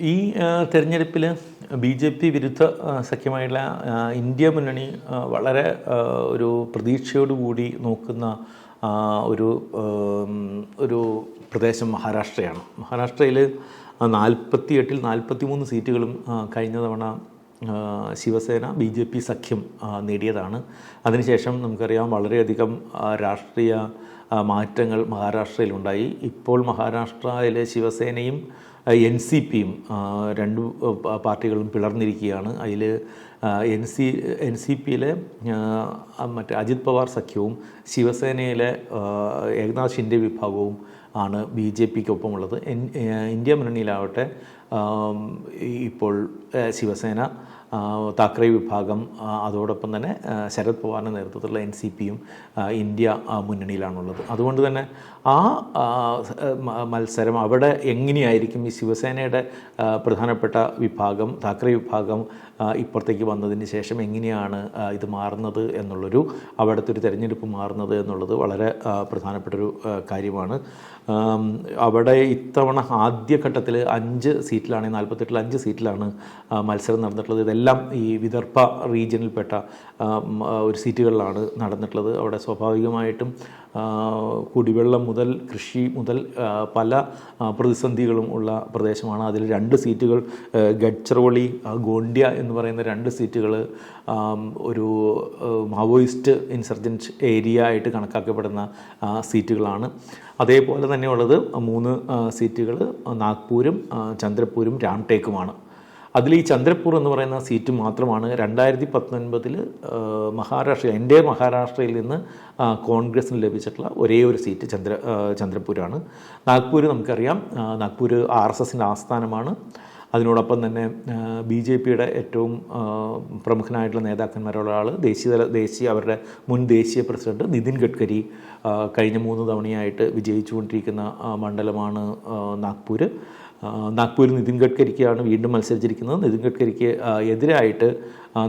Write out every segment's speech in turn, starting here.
ഈ തെരഞ്ഞെടുപ്പിൽ B J P വിരുദ്ധ സഖ്യമായിട്ടുള്ള ഇന്ത്യ മുന്നണി വളരെ ഒരു പ്രതീക്ഷയോടുകൂടി നോക്കുന്ന ഒരു ഒരു പ്രദേശം മഹാരാഷ്ട്രയാണ്. മഹാരാഷ്ട്രയിൽ നാൽപ്പത്തി എട്ടിൽ നാൽപ്പത്തി മൂന്ന് സീറ്റുകളും കഴിഞ്ഞ തവണ ശിവസേന ബി ജെ പി സഖ്യം നേടിയതാണ്. അതിനുശേഷം നമുക്കറിയാം വളരെയധികം രാഷ്ട്രീയ മാറ്റങ്ങൾ മഹാരാഷ്ട്രയിലുണ്ടായി. ഇപ്പോൾ മഹാരാഷ്ട്രയിലെ ശിവസേനയും എൻ സി പിയും രണ്ട് പാർട്ടികളും പിളർന്നിരിക്കുകയാണ്. അതിൽ എൻ സി എൻ സി പിയിലെ മറ്റേ അജിത് പവാർ സഖ്യവും ശിവസേനയിലെ ഏകനാഥ് ഷിൻഡെ വിഭാഗവും ആണ് ബി ജെ പിക്കൊപ്പമുള്ളത്. ഇന്ത്യ മുന്നണിയിലാവട്ടെ ഇപ്പോൾ ശിവസേന താക്കറെ വിഭാഗം അതോടൊപ്പം തന്നെ ശരത് പവാറിന്റെ നേതൃത്വത്തിലുള്ള എൻ സി പിയും ഇന്ത്യ മുന്നണിയിലാണുള്ളത്. അതുകൊണ്ട് തന്നെ ആ മത്സരം അവിടെ എങ്ങനെയായിരിക്കും ഈ ശിവസേനയുടെ പ്രധാനപ്പെട്ട വിഭാഗം താക്കറെ വിഭാഗം ഇപ്പുറത്തേക്ക് വന്നതിന് ശേഷം എങ്ങനെയാണ് ഇത് മാറുന്നത് എന്നുള്ളൊരു അവിടുത്തെ ഒരു തെരഞ്ഞെടുപ്പ് മാറുന്നത് എന്നുള്ളത് വളരെ പ്രധാനപ്പെട്ടൊരു കാര്യമാണ്. അവിടെ ഇത്തവണ ആദ്യഘട്ടത്തിൽ അഞ്ച് സീറ്റിലാണ് നാൽപ്പത്തെട്ടിൽ അഞ്ച് സീറ്റിലാണ് മത്സരം നടന്നിട്ടുള്ളത്. ഇതെല്ലാം ഈ വിദർഭ റീജിയനിൽപ്പെട്ട ഒരു സീറ്റുകളിലാണ് നടന്നിട്ടുള്ളത്. അവിടെ സ്വാഭാവികമായിട്ടും കുടിവെള്ളം മുതൽ കൃഷി മുതൽ പല പ്രതിസന്ധികളും ഉള്ള പ്രദേശമാണ്. അതിൽ രണ്ട് സീറ്റുകൾ ഗഡ്ചറോളി ഗോണ്ട്യ എന്ന് പറയുന്ന രണ്ട് സീറ്റുകൾ ഒരു മാവോയിസ്റ്റ് ഇൻസർജന്റ് ഏരിയ ആയിട്ട് കണക്കാക്കപ്പെടുന്ന സീറ്റുകളാണ്. അതേപോലെ തന്നെയുള്ളത് മൂന്ന് സീറ്റുകൾ നാഗ്പൂരും ചന്ദ്രപൂരും രാംടേക്കുമാണ്. അതിൽ ഈ ചന്ദ്രപൂർ എന്ന് പറയുന്ന സീറ്റ് മാത്രമാണ് രണ്ടായിരത്തി പത്തൊൻപതിൽ മഹാരാഷ്ട്ര എന്റെ മഹാരാഷ്ട്രയിൽ നിന്ന് കോൺഗ്രസ്സിന് ലഭിച്ചിട്ടുള്ള ഒരേ ഒരു സീറ്റ് ചന്ദ്ര ചന്ദ്രപൂരാണ് നാഗ്പൂർ നമുക്കറിയാം. നാഗ്പൂർ ആർ എസ് എസിന്റെ ആസ്ഥാനമാണ്. അതിനോടൊപ്പം തന്നെ ബി ജെ പിയുടെ ഏറ്റവും പ്രമുഖനായിട്ടുള്ള നേതാക്കന്മാരുള്ള ആൾ ദേശീയ ദേശീയ അവരുടെ മുൻ ദേശീയ പ്രസിഡന്റ് നിതിൻ ഗഡ്കരി കഴിഞ്ഞ മൂന്ന് തവണയായിട്ട് വിജയിച്ചുകൊണ്ടിരിക്കുന്ന മണ്ഡലമാണ് നാഗ്പൂർ നാഗ്പൂരിൽ നിതിൻ ഗഡ്കരിക്കാണ് വീണ്ടും മത്സരിച്ചിരിക്കുന്നത്. നിതിൻ ഗഡ്കരിക്ക് എതിരായിട്ട്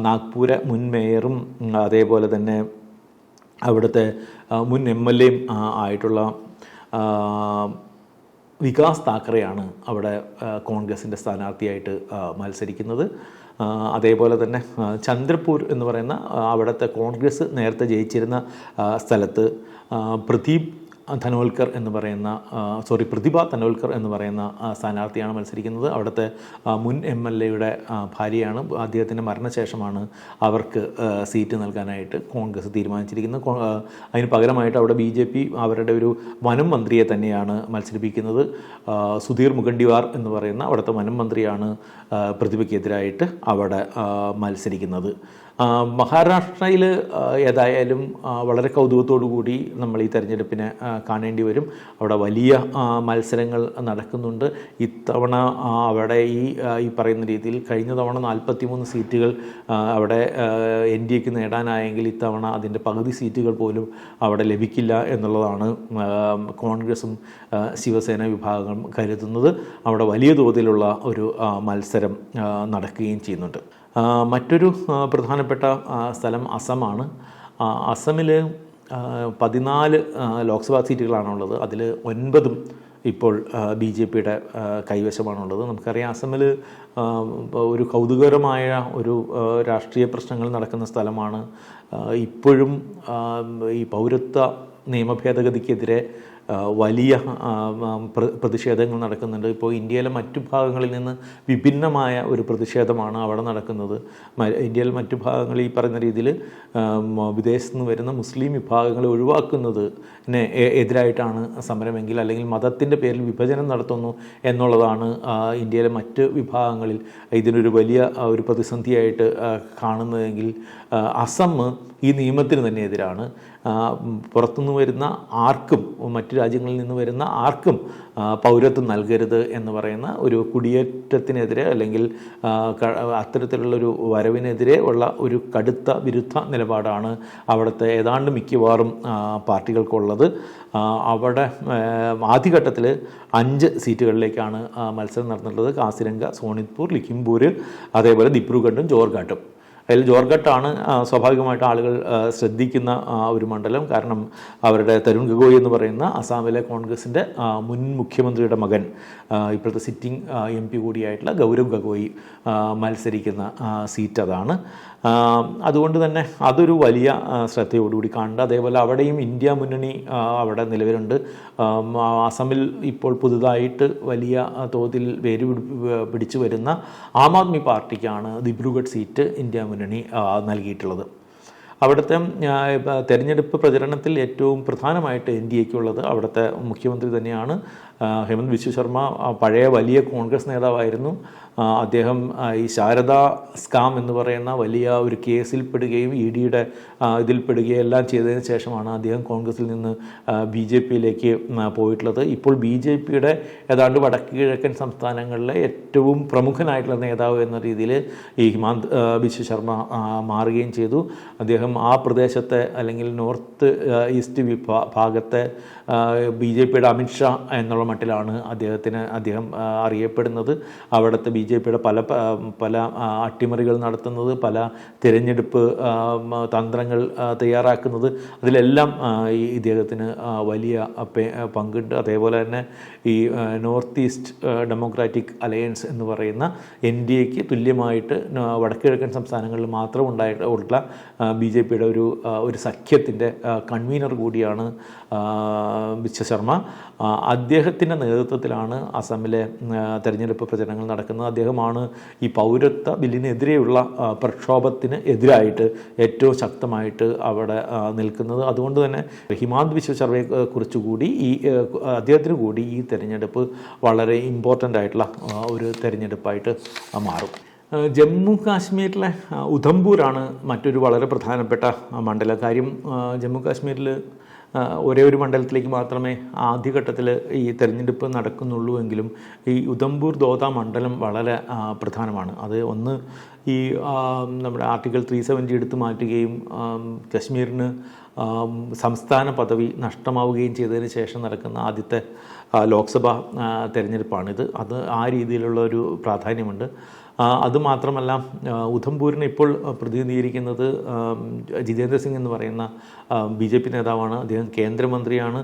നാഗ്പൂര മുൻ മേയറും അതേപോലെ തന്നെ അവിടുത്തെ മുൻ എം എൽ എയും ആയിട്ടുള്ള വികാസ് താക്കറെയാണ് അവിടെ കോൺഗ്രസിന്റെ സ്ഥാനാർത്ഥിയായിട്ട് മത്സരിക്കുന്നത്. അതേപോലെ തന്നെ ചന്ദ്രപൂർ എന്ന് പറയുന്ന അവിടുത്തെ കോൺഗ്രസ് നേരത്തെ ജയിച്ചിരുന്ന സ്ഥലത്ത് പ്രദീപ് ധനോൽക്കർ എന്ന് പറയുന്ന സോറി പ്രതിഭ ധനോൽക്കർ എന്ന് പറയുന്ന സ്ഥാനാർത്ഥിയാണ് മത്സരിക്കുന്നത്. അവിടുത്തെ മുൻ എം എൽ എയുടെ ഭാര്യയാണ്. അദ്ദേഹത്തിന്റെ മരണശേഷമാണ് അവർക്ക് സീറ്റ് നൽകാനായിട്ട് കോൺഗ്രസ് തീരുമാനിച്ചിരിക്കുന്നത്. അതിന് പകരമായിട്ട് അവിടെ ബി ജെ പി അവരുടെ ഒരു വനം മന്ത്രിയെ തന്നെയാണ് മത്സരിപ്പിക്കുന്നത്. സുധീർ മുഖണ്ഡിവാർ എന്ന് പറയുന്ന അവിടുത്തെ വനം മന്ത്രിയാണ് പ്രതിഭയ്ക്കെതിരായിട്ട് അവിടെ മത്സരിക്കുന്നത്. മഹാരാഷ്ട്രയിൽ ഏതായാലും വളരെ കൂടി നമ്മൾ ഈ തെരഞ്ഞെടുപ്പിനെ കാണേണ്ടി വരും. അവിടെ വലിയ മത്സരങ്ങൾ നടക്കുന്നുണ്ട്. ഇത്തവണ അവിടെ ഈ ഈ പറയുന്ന രീതിയിൽ കഴിഞ്ഞ തവണ നാൽപ്പത്തി മൂന്ന് സീറ്റുകൾ അവിടെ എൻ ഡി എക്ക് നേടാനായെങ്കിൽ ഇത്തവണ അതിന്റെ പകുതി സീറ്റുകൾ പോലും അവിടെ ലഭിക്കില്ല എന്നുള്ളതാണ് കോൺഗ്രസും ശിവസേന വിഭാഗങ്ങളും കരുതുന്നത്. അവിടെ വലിയ തോതിലുള്ള ഒരു മത്സരം നടക്കുകയും ചെയ്യുന്നുണ്ട്. മറ്റൊരു പ്രധാനപ്പെട്ട സ്ഥലം അസമാണ്. അസമിൽ പതിനാല് ലോക്സഭാ സീറ്റുകളാണുള്ളത്. അതിൽ ഒൻപതും ഇപ്പോൾ ബി ജെ പിയുടെ കൈവശമാണുള്ളത്. നമുക്കറിയാം അസമിൽ ഒരു കൗതുകകരമായ ഒരു രാഷ്ട്രീയ പ്രശ്നങ്ങൾ നടക്കുന്ന സ്ഥലമാണ്. ഇപ്പോഴും ഈ പൗരത്വ നിയമ ഭേദഗതിക്കെതിരെ ആ, വലിയ പ്രതിഷേധങ്ങൾ നടക്കുന്നുണ്ട്. ഇപ്പോൾ ഇന്ത്യയിലെ മറ്റു ഭാഗങ്ങളിൽ നിന്ന് വിഭിന്നമായ ഒരു പ്രതിഷേധമാണ് അവിടെ നടക്കുന്നത്. ഇന്ത്യയിലെ മറ്റു ഭാഗങ്ങളിൽ ഈ പറയുന്ന രീതിയിൽ വിദേശത്ത് നിന്ന് വരുന്ന മുസ്ലിം വിഭാഗങ്ങളെ ഒഴിവാക്കുന്നത് എതിരായിട്ടാണ് സമരമെങ്കിൽ അല്ലെങ്കിൽ മതത്തിന്റെ പേരിൽ വിഭജനം നടത്തുന്നു എന്നുള്ളതാണ് ഇന്ത്യയിലെ മറ്റ് വിഭാഗങ്ങളിൽ ഇതിനൊരു വലിയ ഒരു പ്രതിസന്ധിയായിട്ട് കാണുന്നതെങ്കിൽ അസം ഈ നിയമത്തിന് തന്നെ എതിരാണ്. പുറത്തുനിന്ന് വരുന്ന ആർക്കും മറ്റു രാജ്യങ്ങളിൽ നിന്ന് വരുന്ന ആർക്കും പൗരത്വം നൽകരുത് എന്ന് പറയുന്ന ഒരു കുടിയേറ്റത്തിനെതിരെ അല്ലെങ്കിൽ അത്തരത്തിലുള്ളൊരു വരവിനെതിരെ ഉള്ള ഒരു കടുത്ത വിരുദ്ധ നിലപാടാണ് അവിടുത്തെ ഏതാണ്ട് മിക്കവാറും പാർട്ടികൾക്കുള്ളത്. അവിടെ ആദ്യഘട്ടത്തിൽ അഞ്ച് സീറ്റുകളിലേക്കാണ് മത്സരം നടന്നിട്ടുള്ളത്. കാസിരംഗ സോണിത്പൂർ ലിഖിംപൂർ അതേപോലെ ദിബ്രുഗഡും ജോർഘാട്ടും അതിൽ ജോർഘട്ടാണ് ആ, സ്വാഭാവികമായിട്ട് ആളുകൾ ശ്രദ്ധിക്കുന്ന ഒരു മണ്ഡലം. കാരണം അവരുടെ തരുൺ ഗഗോയ് എന്ന് പറയുന്ന അസാമിലെ കോൺഗ്രസിന്റെ മുൻ മുഖ്യമന്ത്രിയുടെ മകൻ ഇപ്പോഴത്തെ സിറ്റിംഗ് എം പി കൂടിയായിട്ടുള്ള ഗൗരവ് ഗഗോയി മത്സരിക്കുന്ന സീറ്റ് അതാണ്. അതുകൊണ്ട് തന്നെ അതൊരു വലിയ ശ്രദ്ധയോടുകൂടി കാണേണ്ട അതേപോലെ അവിടെയും ഇന്ത്യ മുന്നണി അവിടെ നിലവിലുണ്ട്. അസമിൽ ഇപ്പോൾ പുതുതായിട്ട് വലിയ തോതിൽ വേര് പിടി- പിടിച്ചു വരുന്ന ആം ആദ്മി പാർട്ടിക്കാണ് ദിബ്രുഗഡ് സീറ്റ് ഇന്ത്യ മുന്നണി നൽകിയിട്ടുള്ളത്. അവിടുത്തെ തെരഞ്ഞെടുപ്പ് പ്രചരണത്തിൽ ഏറ്റവും പ്രധാനമായിട്ട് എൻ ഡി എക്കുള്ളത് അവിടുത്തെ മുഖ്യമന്ത്രി തന്നെയാണ്. ഹേമന്ത് വിശ്വശർമ്മ പഴയ വലിയ കോൺഗ്രസ് നേതാവായിരുന്നു. അദ്ദേഹം ഈ ശാരദ സ്കാം എന്ന് പറയുന്ന വലിയ ഒരു കേസിൽ പെടുകയും ഇ ഡിയുടെ ഇതിൽ പെടുകയും എല്ലാം ചെയ്തതിന് ശേഷമാണ് അദ്ദേഹം കോൺഗ്രസിൽ നിന്ന് ബി ജെ പിയിലേക്ക് പോയിട്ടുള്ളത്. ഇപ്പോൾ ബി ജെ പിയുടെ ഏതാണ്ട് വടക്ക് കിഴക്കൻ സംസ്ഥാനങ്ങളിലെ ഏറ്റവും പ്രമുഖനായിട്ടുള്ള നേതാവ് എന്ന രീതിയിൽ ഈ ഹിമാന്ത് ബിശ്വ ശർമ്മ മാറുകയും ചെയ്തു. അദ്ദേഹം ആ പ്രദേശത്തെ അല്ലെങ്കിൽ നോർത്ത് ഈസ്റ്റ് വിഭാ ഭാഗത്തെ ബി ജെ പിയുടെ അമിത്ഷാ എന്നുള്ള മട്ടിലാണ് അദ്ദേഹത്തിന് അദ്ദേഹം അറിയപ്പെടുന്നത്. അവിടുത്തെ ജെ പിയുടെ പല പല അട്ടിമറികൾ നടത്തുന്നത് പല തിരഞ്ഞെടുപ്പ് തന്ത്രങ്ങൾ തയ്യാറാക്കുന്നത് അതിലെല്ലാം ഈ ഇദ്ദേഹത്തിന് വലിയ പങ്കുണ്ട്. അതേപോലെ തന്നെ ഈ നോർത്ത് ഈസ്റ്റ് ഡെമോക്രാറ്റിക് അലയൻസ് എന്ന് പറയുന്ന എൻ ഡി എക്ക് തുല്യമായിട്ട് വടക്കുകിഴക്കൻ സംസ്ഥാനങ്ങളിൽ മാത്രം ഉണ്ടായിട്ടുള്ള ബി ജെ പിയുടെ ഒരു ഒരു സഖ്യത്തിന്റെ കൺവീനർ കൂടിയാണ് ബിശ്വ അദ്ദേഹത്തിന്റെ നേതൃത്വത്തിലാണ് അസമിലെ തെരഞ്ഞെടുപ്പ് പ്രചരണങ്ങൾ നടക്കുന്നത്. അദ്ദേഹമാണ് ഈ പൗരത്വ ബില്ലിനെതിരെയുള്ള പ്രക്ഷോഭത്തിന് എതിരായിട്ട് ഏറ്റവും ശക്തമായിട്ട് അവിടെ നിൽക്കുന്നത്. അതുകൊണ്ട് തന്നെ ഹിമാന്ത് വിശ്വശർമ്മയെ കുറിച്ചുകൂടി ഈ അദ്ദേഹത്തിന് കൂടി ഈ തെരഞ്ഞെടുപ്പ് വളരെ ഇമ്പോർട്ടന്റ് ആയിട്ടുള്ള ഒരു തെരഞ്ഞെടുപ്പായിട്ട് മാറും. ജമ്മു കാശ്മീരിലെ ഉധംപൂരാണ് മറ്റൊരു വളരെ പ്രധാനപ്പെട്ട മണ്ഡലം കാര്യം ജമ്മു കാശ്മീരിൽ ഒരേ ഒരു മണ്ഡലത്തിലേക്ക് മാത്രമേ ആദ്യഘട്ടത്തിൽ ഈ തെരഞ്ഞെടുപ്പ് നടക്കുന്നുള്ളൂ എങ്കിലും ഈ ഉദംപൂർ ദോത മണ്ഡലം വളരെ പ്രധാനമാണ്. അത് ഒന്ന് ഈ നമ്മുടെ ആർട്ടിക്കിൾ ത്രീ സെവന്റി എടുത്തു മാറ്റുകയും കശ്മീരിന് സംസ്ഥാന പദവി നഷ്ടമാവുകയും ചെയ്തതിന് ശേഷം നടക്കുന്ന ആദ്യത്തെ ലോക്സഭാ തെരഞ്ഞെടുപ്പാണിത്. അത് ആ രീതിയിലുള്ള ഒരു പ്രാധാന്യമുണ്ട്. അതുമാത്രമല്ല ഉധംപൂരിനെ ഇപ്പോൾ പ്രതിനിധീകരിക്കുന്നത് ജിതേന്ദ്ര സിംഗ് എന്ന് പറയുന്ന ബി ജെ പി നേതാവാണ്. അദ്ദേഹം കേന്ദ്രമന്ത്രിയാണ്.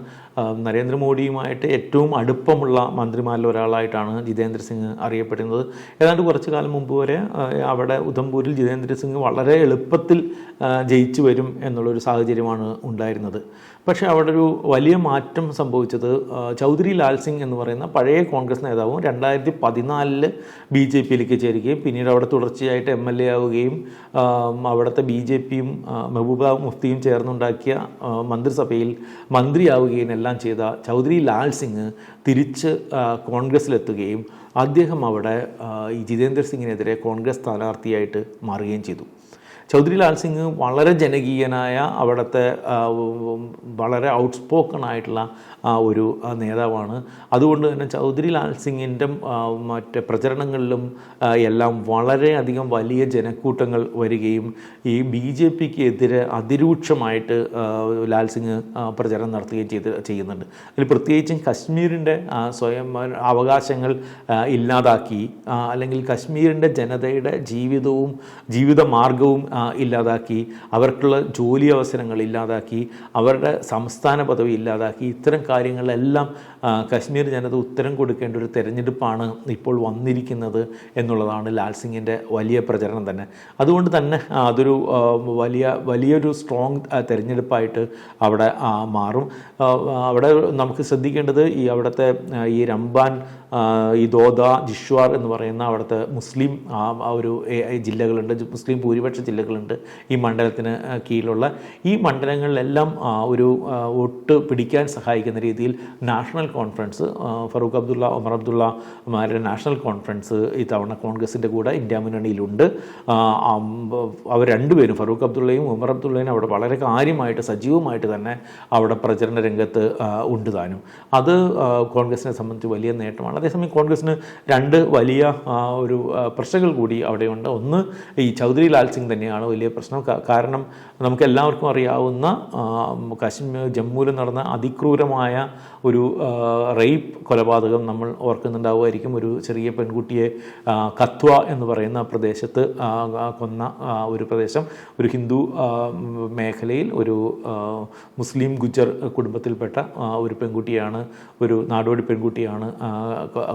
നരേന്ദ്രമോദിയുമായിട്ട് ഏറ്റവും അടുപ്പമുള്ള മന്ത്രിമാരിൽ ഒരാളായിട്ടാണ് ജിതേന്ദ്ര സിംഗ് അറിയപ്പെടുന്നത്. ഏതാണ്ട് കുറച്ചു കാലം മുമ്പ് വരെ അവിടെ ഉധംപൂരിൽ ജിതേന്ദ്ര സിംഗ് വളരെ എളുപ്പത്തിൽ ജയിച്ചു വരും എന്നുള്ളൊരു സാഹചര്യമാണ് ഉണ്ടായിരുന്നത്. പക്ഷേ അവിടെ ഒരു വലിയ മാറ്റം സംഭവിച്ചത് ചൗധരി ലാൽ സിംഗ് എന്ന് പറയുന്ന പഴയ കോൺഗ്രസ് നേതാവും രണ്ടായിരത്തി പതിനാലിൽ ബി ജെ പിയിലേക്ക് ചേരുകയും പിന്നീട് അവിടെ തുടർച്ചയായിട്ട് എം എൽ എ ആവുകയും അവിടുത്തെ ബി ജെ പിയും മെഹബൂബ മുഫ്തിയും ചേർന്നുണ്ടാക്കിയ മന്ത്രിസഭയിൽ മന്ത്രിയാവുകയും എല്ലാം ചെയ്ത ചൗധരി ലാൽ സിംഗ് തിരിച്ച് കോൺഗ്രസ്സിലെത്തുകയും അദ്ദേഹം അവിടെ ഈ ജിതേന്ദ്ര സിംഗിനെതിരെ കോൺഗ്രസ് സ്ഥാനാർത്ഥിയായിട്ട് മാറുകയും ചെയ്തു. ചൗധരി ലാൽ സിംഗ് വളരെ ജനകീയനായ അവിടുത്തെ വളരെ ഔട്ട്സ്പോക്കൺ ആയിട്ടുള്ള ഒരു നേതാവാണ്. അതുകൊണ്ട് തന്നെ ചൗധരി ലാൽ സിംഗിന്റെ മറ്റ് പ്രചരണങ്ങളിലും എല്ലാം വളരെയധികം വലിയ ജനക്കൂട്ടങ്ങൾ വരികയും ഈ ബി ജെ പിക്ക് എതിരെ അതിരൂക്ഷമായിട്ട് ലാൽ സിംഗ് പ്രചരണം നടത്തുകയും ചെയ്ത് ചെയ്യുന്നുണ്ട്. അതിൽ പ്രത്യേകിച്ചും കശ്മീരിന്റെ സ്വയം അവകാശങ്ങൾ ഇല്ലാതാക്കി അല്ലെങ്കിൽ കശ്മീരിന്റെ ജനതയുടെ ജീവിതവും ജീവിത മാർഗവും ഇല്ലാതാക്കി അവർക്കുള്ള ജോലി അവസരങ്ങൾ ഇല്ലാതാക്കി അവരുടെ സംസ്ഥാന പദവി ഇല്ലാതാക്കി ഇത്തരം കാര്യങ്ങളെല്ലാം കാശ്മീർ ജനത ഉത്തരം കൊടുക്കേണ്ട ഒരു തെരഞ്ഞെടുപ്പാണ് ഇപ്പോൾ വന്നിരിക്കുന്നത് എന്നുള്ളതാണ് ലാൽ സിംഗിന്റെ വലിയ പ്രചരണം തന്നെ. അതുകൊണ്ട് തന്നെ അതൊരു വലിയ വലിയൊരു സ്ട്രോങ് തെരഞ്ഞെടുപ്പായിട്ട് അവിടെ മാറും. അവിടെ നമുക്ക് ശ്രദ്ധിക്കേണ്ടത് ഈ അവിടുത്തെ ഈ രംബാൻ ഈ ദോദ ജിഷ്വാർ എന്ന് പറയുന്ന അവിടുത്തെ മുസ്ലിം ഒരു ജില്ലകളുണ്ട്. മുസ്ലിം ഭൂരിപക്ഷ ജില്ലകളുണ്ട് ഈ മണ്ഡലത്തിന് കീഴിലുള്ള ഈ മണ്ഡലങ്ങളിലെല്ലാം ഒരു ഒട്ട് പിടിക്കാൻ സഹായിക്കുന്ന രീതിയിൽ നാഷണൽ കോൺഫറൻസ് ഫറൂഖ് അബ്ദുള്ള ഒമർ അബ്ദുള്ള മാരുടെ നാഷണൽ കോൺഫറൻസ് ഇത്തവണ കോൺഗ്രസിന്റെ കൂടെ ഇന്ത്യ മുന്നണിയിലുണ്ട്. അവർ രണ്ടുപേരും ഫറൂഖ് അബ്ദുള്ളയും ഉമർ അബ്ദുള്ളയും അവിടെ വളരെ കാര്യമായിട്ട് സജീവമായിട്ട് തന്നെ അവിടെ പ്രചരണ രംഗത്ത് ഉണ്ട് താനും. അത് കോൺഗ്രസിനെ സംബന്ധിച്ച് വലിയ നേട്ടമാണ്. അതേസമയം കോൺഗ്രസിന് രണ്ട് വലിയ ഒരു പ്രശ്നങ്ങൾ കൂടി അവിടെയുണ്ട്. ഒന്ന് ഈ ചൗധരി ലാൽ സിംഗ് തന്നെയാണ് വലിയ പ്രശ്നം? കാരണം നമുക്ക് എല്ലാവർക്കും അറിയാവുന്ന കാശ്മീർ ജമ്മുവിൽ നടന്ന അതിക്രൂരമായ ഒരു റേപ്പ് കൊലപാതകം നമ്മൾ ഓർക്കുന്നുണ്ടാവുമായിരിക്കും. ഒരു ചെറിയ പെൺകുട്ടിയെ കത്വ എന്ന് പറയുന്ന പ്രദേശത്ത് കൊന്ന ഒരു പ്രദേശം. ഒരു ഹിന്ദു മേഖലയിൽ ഒരു മുസ്ലിം ഗുജർ കുടുംബത്തിൽപ്പെട്ട ഒരു പെൺകുട്ടിയാണ് ഒരു നാടോടി പെൺകുട്ടിയാണ്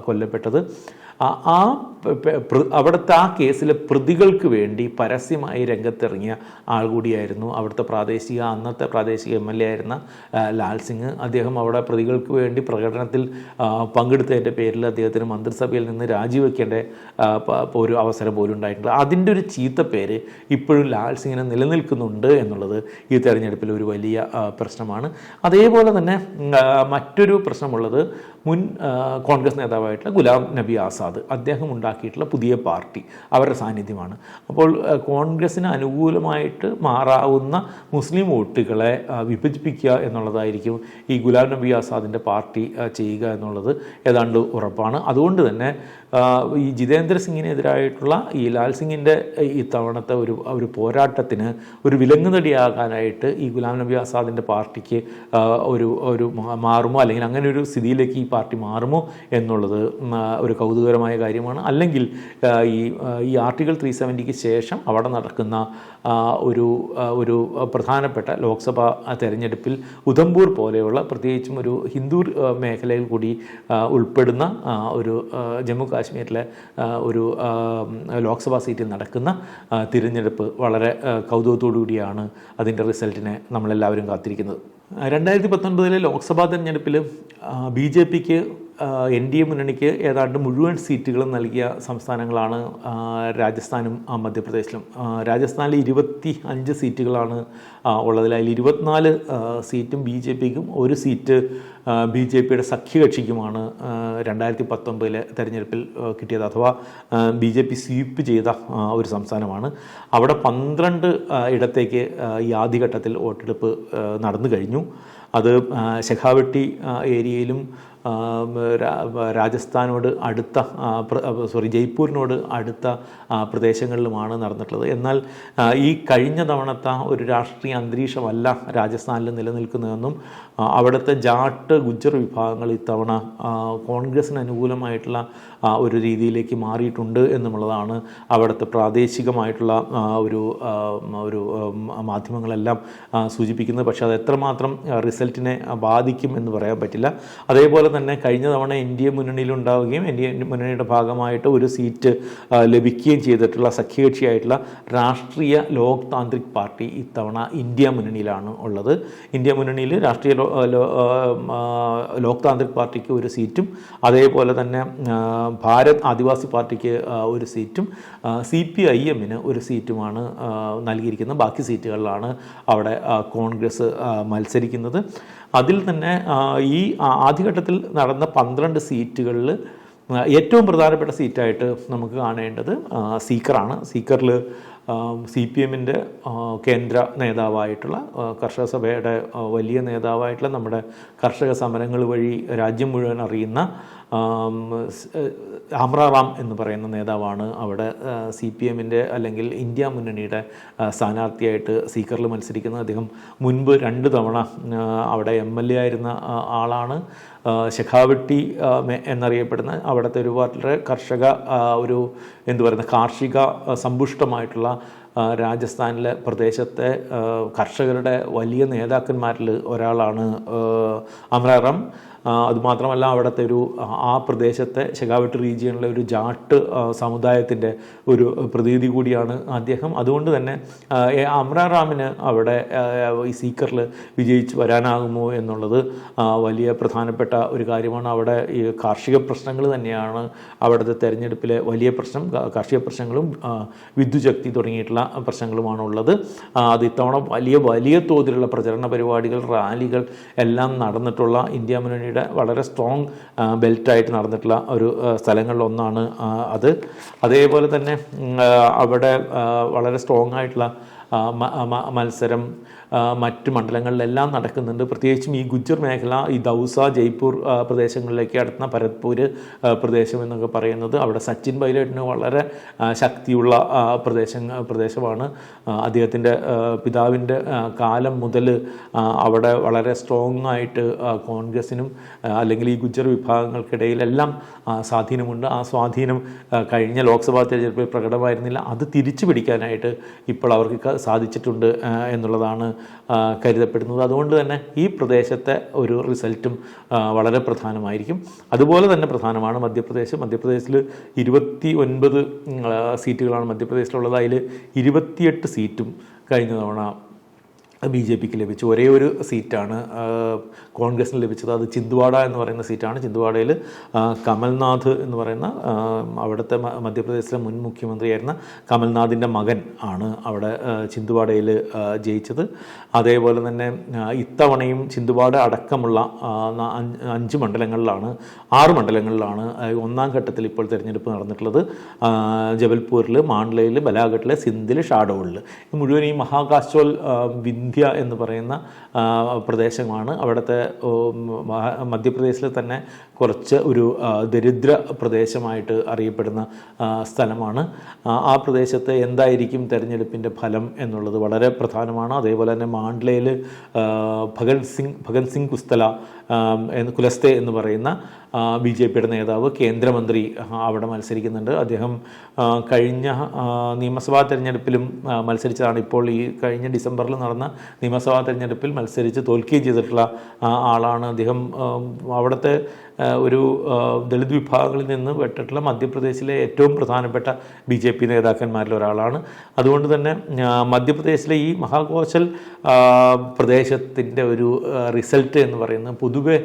കൊല്ലപ്പെട്ടത്. ആ- അവിടുത്തെ ആ കേസിലെ പ്രതികൾക്ക് വേണ്ടി പരസ്യമായി രംഗത്തിറങ്ങിയ ആൾ കൂടിയായിരുന്നു അവിടുത്തെ പ്രാദേശിക അന്നത്തെ പ്രാദേശിക എം എൽ എ ആയിരുന്ന ലാൽ സിംഗ്. അദ്ദേഹം അവിടെ പ്രതികൾക്ക് വേണ്ടി പ്രകടനത്തിൽ പങ്കെടുത്തതിന്റെ പേരിൽ അദ്ദേഹത്തിന് മന്ത്രിസഭയിൽ നിന്ന് രാജിവെക്കേണ്ട ഒരു അവസരം പോലും ഉണ്ടായിട്ടുണ്ട് അതിന്റെ ഒരു ചീത്ത പേര് ഇപ്പോഴും ലാൽ സിംഗിന് നിലനിൽക്കുന്നുണ്ട് എന്നുള്ളത് ഈ തെരഞ്ഞെടുപ്പിൽ ഒരു വലിയ പ്രശ്നമാണ്. അതേപോലെ തന്നെ മറ്റൊരു പ്രശ്നമുള്ളത് മുൻ കോൺഗ്രസ് നേതാവായിട്ടുള്ള ഗുലാം നബി ആസാദ് അദ്ദേഹം ഉണ്ടാക്കിയിട്ടുള്ള പുതിയ പാർട്ടി അവരുടെ സാന്നിധ്യമാണ്. അപ്പോൾ കോൺഗ്രസ്സിന് അനുകൂലമായിട്ട് മാറാവുന്ന മുസ്ലിം വോട്ടുകളെ വിഭജിപ്പിക്കുക എന്നുള്ളതായിരിക്കും ഈ ഗുലാം നബി ആസാദിന്റെ പാർട്ടി ചെയ്യുക എന്നുള്ളത് ഏതാണ്ട് ഉറപ്പാണ്. അതുകൊണ്ട് തന്നെ ഈ ജിതേന്ദ്ര സിംഗിനെതിരായിട്ടുള്ള ഈ ലാൽ സിംഗിന്റെ ഈ തവണത്തെ ഒരു ഒരു പോരാട്ടത്തിന് ഒരു വിലങ്ങുതടിയാകാനായിട്ട് ഈ ഗുലാം നബി ആസാദിന്റെ പാർട്ടിക്ക് ഒരു ഒരു മാറുമോ? അല്ലെങ്കിൽ അങ്ങനെ ഒരു സ്ഥിതിയിലേക്ക് ഈ പാർട്ടി മാറുമോ എന്നുള്ളത് ഒരു കൗതുകകരമായ കാര്യമാണ്. അല്ലെങ്കിൽ ഈ ഈ ആർട്ടിക്കിൾ ത്രീ സെവന്റിക്ക് ശേഷം അവിടെ നടക്കുന്ന ഒരു ഒരു പ്രധാനപ്പെട്ട ലോക്സഭാ തെരഞ്ഞെടുപ്പിൽ ഉധംപൂർ പോലെയുള്ള പ്രത്യേകിച്ചും ഒരു ഹിന്ദു മേഖലയിൽ കൂടി ഉൾപ്പെടുന്ന ഒരു ജമ്മു കാശ്മീരിലെ ഒരു ലോക്സഭാ സീറ്റിൽ നടക്കുന്ന തിരഞ്ഞെടുപ്പ് വളരെ കൗതുകത്തോടു കൂടിയാണ് അതിന്റെ റിസൾട്ടിനെ നമ്മളെല്ലാവരും കാത്തിരിക്കുന്നത്. രണ്ടായിരത്തി പത്തൊൻപതിലെ ലോക്സഭാ തെരഞ്ഞെടുപ്പിൽ ബി ജെ പിക്ക് എൻ ഡി എ മുന്നണിക്ക് ഏതാണ്ട് മുഴുവൻ സീറ്റുകളും നൽകിയ സംസ്ഥാനങ്ങളാണ് രാജസ്ഥാനും മധ്യപ്രദേശിലും. രാജസ്ഥാനിൽ ഇരുപത്തി അഞ്ച് സീറ്റുകളാണ് ഉള്ളത് അതിൽ ഇരുപത്തിനാല് സീറ്റും ബി ജെ പിക്കും ഒരു സീറ്റ് ബി ജെ പിയുടെ സഖ്യകക്ഷിക്കുമാണ് രണ്ടായിരത്തി പത്തൊമ്പതിലെ തെരഞ്ഞെടുപ്പിൽ കിട്ടിയത്. അഥവാ ബി ജെ പി സ്വീപ്പ് ചെയ്ത ഒരു സംസ്ഥാനമാണ്. അവിടെ പന്ത്രണ്ട് ഇടത്തേക്ക് ഈ ആദ്യഘട്ടത്തിൽ വോട്ടെടുപ്പ് നടന്നു കഴിഞ്ഞു. അത് ശെഖാവെട്ടി ഏരിയയിലും രാജസ്ഥാനോട് അടുത്ത സോറി ജയ്പൂരിനോട് അടുത്ത പ്രദേശങ്ങളിലുമാണ് നടന്നിട്ടുള്ളത്. എന്നാൽ ഈ കഴിഞ്ഞ തവണത്തെ ഒരു രാഷ്ട്രീയ അന്തരീക്ഷമല്ല രാജസ്ഥാനിൽ നിലനിൽക്കുന്നതെന്നും അവിടുത്തെ ജാട്ട് ഗുജ്ജർ വിഭാഗങ്ങൾ ഇത്തവണ കോൺഗ്രസിന് അനുകൂലമായിട്ടുള്ള ഒരു രീതിയിലേക്ക് മാറിയിട്ടുണ്ട് എന്നുള്ളതാണ് അവിടുത്തെ പ്രാദേശികമായിട്ടുള്ള ഒരു ഒരു മാധ്യമങ്ങളെല്ലാം സൂചിപ്പിക്കുന്നത്. പക്ഷേ അത് എത്രമാത്രം റിസൾട്ടിനെ ബാധിക്കും എന്ന് പറയാൻ പറ്റില്ല. അതേപോലെ തന്നെ കഴിഞ്ഞ തവണ എൻ ഡി എ മുന്നണിയിലുണ്ടാവുകയും എൻ ഡി എ മുന്നണിയുടെ ഭാഗമായിട്ട് ഒരു സീറ്റ് ലഭിക്കുകയും ചെയ്തിട്ടുള്ള സഖ്യകക്ഷിയായിട്ടുള്ള രാഷ്ട്രീയ ലോക് താന്ത്രിക് പാർട്ടി ഇത്തവണ ഇന്ത്യ മുന്നണിയിലാണ് ഉള്ളത്. ഇന്ത്യ മുന്നണിയിൽ രാഷ്ട്രീയ ലോക് താന്ത്രിക് പാർട്ടിക്ക് ഒരു സീറ്റും അതേപോലെ തന്നെ ഭാരത് ആദിവാസി പാർട്ടിക്ക് ഒരു സീറ്റും സി പി ഐ എമ്മിന് ഒരു സീറ്റുമാണ് നൽകിയിരിക്കുന്നത്. ബാക്കി സീറ്റുകളിലാണ് അവിടെ കോൺഗ്രസ് മത്സരിക്കുന്നത്. അതിൽ തന്നെ ഈ ആദ്യഘട്ടത്തിൽ നടന്ന പന്ത്രണ്ട് സീറ്റുകളിൽ ഏറ്റവും പ്രധാനപ്പെട്ട സീറ്റായിട്ട് നമുക്ക് കാണേണ്ടത് സീക്കറാണ്. സീക്കറിൽ സി പി എമ്മിന്റെ കേന്ദ്ര നേതാവായിട്ടുള്ള കർഷക സഭയുടെ വലിയ നേതാവായിട്ടുള്ള നമ്മുടെ കർഷക സമരങ്ങൾ വഴി രാജ്യം മുഴുവൻ അറിയുന്ന ആമ്രാറാം എന്ന് പറയുന്ന നേതാവാണ് അവിടെ സി പി എമ്മിന്റെ അല്ലെങ്കിൽ ഇന്ത്യ മുന്നണിയുടെ സ്ഥാനാർത്ഥിയായിട്ട് സീക്കറിൽ മത്സരിക്കുന്നത്. അദ്ദേഹം മുൻപ് രണ്ട് തവണ അവിടെ എം എൽ എ ആയിരുന്ന ആളാണ്. ശെഖാവട്ടി എന്നറിയപ്പെടുന്ന അവിടുത്തെ ഒരു കർഷക ഒരു എന്തു പറയുന്ന കാർഷിക സമ്പുഷ്ടമായിട്ടുള്ള രാജസ്ഥാനിലെ പ്രദേശത്തെ കർഷകരുടെ വലിയ നേതാക്കന്മാരിൽ ഒരാളാണ് അമ്രാറാം. അതുമാത്രമല്ല അവിടുത്തെ ഒരു ആ, പ്രദേശത്തെ ശെഖാവട്ട് റീജിയനിലെ ഒരു ജാട്ട് സമുദായത്തിന്റെ ഒരു പ്രതീതി കൂടിയാണ് അദ്ദേഹം. അതുകൊണ്ട് തന്നെ അമ്രാറാമിന് അവിടെ ഈ സീക്കറിൽ വിജയിച്ച് വരാനാകുമോ എന്നുള്ളത് വലിയ പ്രധാനപ്പെട്ട ഒരു കാര്യമാണ്. അവിടെ ഈ കാർഷിക പ്രശ്നങ്ങൾ തന്നെയാണ് അവിടുത്തെ തെരഞ്ഞെടുപ്പിലെ വലിയ പ്രശ്നം. കാർഷിക പ്രശ്നങ്ങളും വിദ്യുശക്തി തുടങ്ങിയിട്ടുള്ള പ്രശ്നങ്ങളുമാണ് ഉള്ളത് അത് ഇത്തവണ വലിയ വലിയ തോതിലുള്ള പ്രചരണ പരിപാടികൾ റാലികൾ എല്ലാം നടന്നിട്ടുള്ള ഇന്ത്യ മുന്നണിയുടെ വളരെ സ്ട്രോങ് ബെൽറ്റായിട്ട് നടന്നിട്ടുള്ള ഒരു സ്ഥലങ്ങളിലൊന്നാണ് അത്. അതേപോലെ തന്നെ അവിടെ വളരെ സ്ട്രോങ് ആയിട്ടുള്ള മത്സരം മറ്റ് മണ്ഡലങ്ങളിലെല്ലാം നടക്കുന്നുണ്ട്. പ്രത്യേകിച്ചും ഈ ഗുജ്ജർ മേഖല ഈ ദൗസ ജയ്പൂർ പ്രദേശങ്ങളിലേക്ക് അടുത്ത ഭരത്പൂർ പ്രദേശം എന്നൊക്കെ പറയുന്നത് അവിടെ സച്ചിൻ പൈലറ്റിന് വളരെ ശക്തിയുള്ള പ്രദേശ പ്രദേശം പ്രദേശമാണ്. അദ്ദേഹത്തിന്റെ പിതാവിന്റെ കാലം മുതൽ അവിടെ വളരെ സ്ട്രോങ് ആയിട്ട് കോൺഗ്രസിനും അല്ലെങ്കിൽ ഈ ഗുജ്ജർ വിഭാഗങ്ങൾക്കിടയിലെല്ലാം സ്വാധീനമുണ്ട്. ആ സ്വാധീനം കഴിഞ്ഞ ലോക്സഭാ തെരഞ്ഞെടുപ്പിൽ പ്രകടമായിരുന്നില്ല. അത് തിരിച്ചു പിടിക്കാനായിട്ട് ഇപ്പോൾ അവർക്ക് സാധിച്ചിട്ടുണ്ട് എന്നുള്ളതാണ് കരുതപ്പെടുന്നത്. അതുകൊണ്ട് തന്നെ ഈ പ്രദേശത്തെ ഒരു റിസൾട്ടും വളരെ പ്രധാനമായിരിക്കും. അതുപോലെ തന്നെ പ്രധാനമാണ് മധ്യപ്രദേശ്. മധ്യപ്രദേശിൽ ഇരുപത്തി ഒൻപത് സീറ്റുകളാണ് മധ്യപ്രദേശിലുള്ളത്. അതിൽ ഇരുപത്തിയെട്ട് സീറ്റും കഴിഞ്ഞ തവണ ബി ജെ പിക്ക് ലഭിച്ചു. ഒരേ ഒരു സീറ്റാണ് കോൺഗ്രസിന് ലഭിച്ചത്. അത് ചിന്തുവാഡ എന്ന് പറയുന്ന സീറ്റാണ്. ചിന്തുവാഡയിൽ കമൽനാഥ് എന്ന് പറയുന്ന അവിടുത്തെ മധ്യപ്രദേശിലെ മുൻ മുഖ്യമന്ത്രിയായിരുന്ന കമൽനാഥിന്റെ മകൻ ആണ് അവിടെ ചിന്ദ്വാഡയിൽ ജയിച്ചത്. അതേപോലെ തന്നെ ഇത്തവണയും ചിന്തുവാഡ അടക്കമുള്ള അഞ്ച് മണ്ഡലങ്ങളിലാണ് ആറ് മണ്ഡലങ്ങളിലാണ് ഒന്നാം ഘട്ടത്തിൽ ഇപ്പോൾ തിരഞ്ഞെടുപ്പ് നടന്നിട്ടുള്ളത്. ജബൽപൂരിൽ മാണ്ഡലയിൽ ബലാഘട്ടിൽ സിന്ധിൽ ഷാഡോളിൽ മുഴുവൻ ഈ മഹാകാസ്റ്റോൽ ആ, വിന്ധ്യ എന്ന് പറയുന്ന പ്രദേശമാണ്. അവിടുത്തെ മധ്യപ്രദേശിൽ തന്നെ കുറച്ച് ഒരു ദരിദ്ര പ്രദേശമായിട്ട് അറിയപ്പെടുന്ന സ്ഥലമാണ്. ആ, പ്രദേശത്തെ എന്തായിരിക്കും തെരഞ്ഞെടുപ്പിന്റെ ഫലം എന്നുള്ളത് വളരെ പ്രധാനമാണ്. അതേപോലെ തന്നെ മാണ്ഡലയിൽ ഭഗത് സിംഗ് ഭഗത് സിംഗ് കുസ്തല കുലസ്തെ എന്ന് പറയുന്ന ബി ജെ പിയുടെ നേതാവ് കേന്ദ്രമന്ത്രി അവിടെ മത്സരിക്കുന്നുണ്ട്. അദ്ദേഹം കഴിഞ്ഞ നിയമസഭാ തെരഞ്ഞെടുപ്പിലും മത്സരിച്ചതാണ്. ഇപ്പോൾ ഈ കഴിഞ്ഞ ഡിസംബറിൽ നടന്ന നിയമസഭാ തെരഞ്ഞെടുപ്പിൽ മത്സരിച്ച് തോൽക്കുകയും ചെയ്തിട്ടുള്ള ആളാണ് അദ്ദേഹം. അവിടുത്തെ ഒരു ദളിത് വിഭാഗങ്ങളിൽ നിന്ന് പെട്ടിട്ടുള്ള മധ്യപ്രദേശിലെ ഏറ്റവും പ്രധാനപ്പെട്ട ബി ജെ പി നേതാക്കന്മാരിൽ ഒരാളാണ്. അതുകൊണ്ട് തന്നെ മധ്യപ്രദേശിലെ ഈ മഹാകോശൽ പ്രദേശത്തിന്റെ ഒരു റിസൾട്ട് എന്ന് പറയുന്നത് പൊതുവെ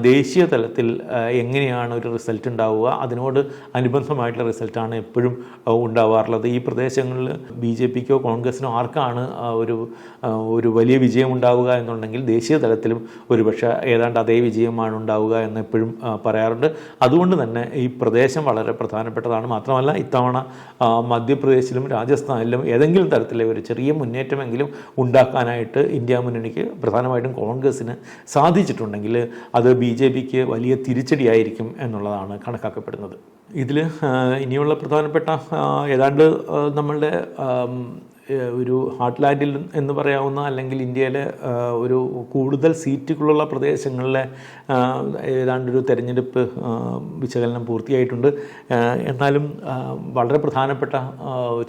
ദേശീയ തലത്തിൽ എങ്ങനെയാണ് ഒരു റിസൾട്ട് ഉണ്ടാവുക അതിനോട് അനുബന്ധമായിട്ടുള്ള റിസൾട്ടാണ് എപ്പോഴും ഉണ്ടാവാറുള്ളത്. ഈ പ്രദേശങ്ങളിൽ ബി ജെ പിക്കോ കോൺഗ്രസിനോ ആർക്കാണ് ഒരു ഒരു വലിയ വിജയം ഉണ്ടാവുക എന്നുണ്ടെങ്കിൽ ദേശീയ തലത്തിലും ഒരുപക്ഷെ ഏതാണ്ട് അതേ വിജയമാണ് ഉണ്ടാവുക എന്ന് എപ്പോഴും പറയാറുണ്ട്. അതുകൊണ്ട് തന്നെ ഈ പ്രദേശം വളരെ പ്രധാനപ്പെട്ടതാണ്. മാത്രമല്ല ഇത്തവണ മധ്യപ്രദേശിലും രാജസ്ഥാനിലും ഏതെങ്കിലും തരത്തിലെ ഒരു ചെറിയ മുന്നേറ്റമെങ്കിലും ഉണ്ടാക്കാനായിട്ട് ഇന്ത്യ മുന്നണിക്ക് പ്രധാനമായിട്ടും കോൺഗ്രസ്സിന് സാധിച്ചിട്ടുണ്ടെങ്കിൽ അത് ബി ജെ പിക്ക് വലിയ തിരിച്ചടിയായിരിക്കും എന്നുള്ളതാണ് കണക്കാക്കപ്പെടുന്നത്. ഇതിൽ ഇനിയുള്ള പ്രധാനപ്പെട്ട ഏതാണ്ട് നമ്മളുടെ ഒരു ഹാർട്ട്ലാൻഡിൽ എന്ന് പറയാവുന്ന അല്ലെങ്കിൽ ഇന്ത്യയിലെ ഒരു കൂടുതൽ സീറ്റുകളുള്ള പ്രദേശങ്ങളിലെ ഏതാണ്ടൊരു തെരഞ്ഞെടുപ്പ് വിശകലനം പൂർത്തിയായിട്ടുണ്ട്. എന്നാലും വളരെ പ്രധാനപ്പെട്ട